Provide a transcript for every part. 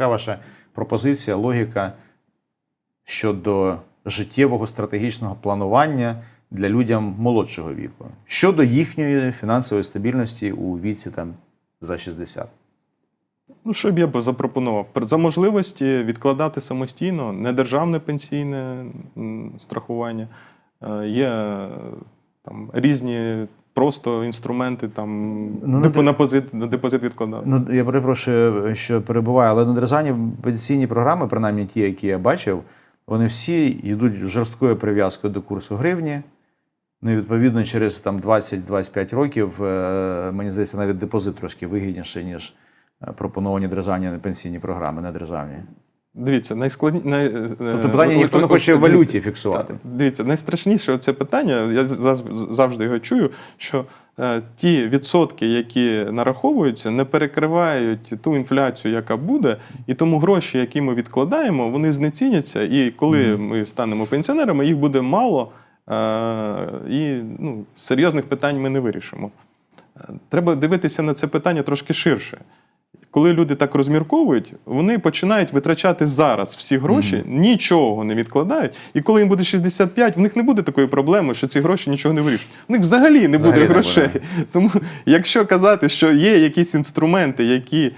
яка ваша пропозиція, логіка щодо життєвого стратегічного планування для людям молодшого віку щодо їхньої фінансової стабільності у віці там за 60? Ну, що б я б запропонував? За можливості відкладати самостійно недержавне пенсійне страхування. Е, Є е, там різні просто інструменти, там Ну, типу на, позит, на депозит відкладати. Ну, я перепрошую, що перебуваю, але на державні пенсійні програми, принаймні ті, які я бачив, вони всі йдуть жорсткою прив'язкою до курсу гривні. Ну і відповідно через там 20-25 років, е, мені здається, навіть депозит трошки вигідніший, ніж е, пропоновані державні пенсійні програми, не державні. Дивіться, найскладні... Най... е, Тобто питання ніхто не хоче в валюті фіксувати. Дивіться, найстрашніше це питання, я завжди його чую, що е, ті відсотки, які нараховуються, не перекривають ту інфляцію, яка буде, і тому гроші, які ми відкладаємо, вони знеціняться, і коли ми станемо пенсіонерами, їх буде мало, е, і ну, серйозних питань ми не вирішимо. Е, Треба дивитися на це питання трошки ширше. Коли люди так розмірковують, вони починають витрачати зараз всі гроші, нічого не відкладають. І коли їм буде 65, в них не буде такої проблеми, що ці гроші нічого не вирішують. В них взагалі не буде Взагалі не грошей. буде. Тому, якщо казати, що є якісь інструменти, які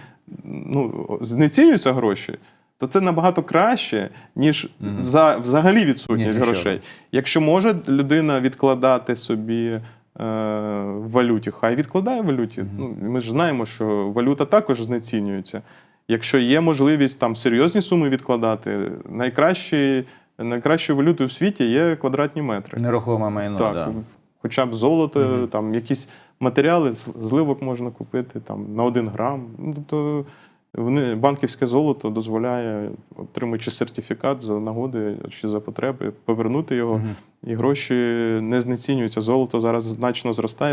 ну, знецінюються гроші, то це набагато краще, ніж за, взагалі відсутність нічого. грошей. Якщо може людина відкладати собі в валюті, хай відкладає в валюті. Ну, ми ж знаємо, що валюта також знецінюється. Якщо є можливість там серйозні суми відкладати, найкращі, найкращою валютою в світі є квадратні метри. Нерухоме майно, так, да. хоча б золото, там якісь матеріали, зливок можна купити там, на один грам. Ну, тобто вони, банківське золото дозволяє, отримуючи сертифікат за нагоди чи за потреби, повернути його, і гроші не знецінюються. Золото зараз значно зростає.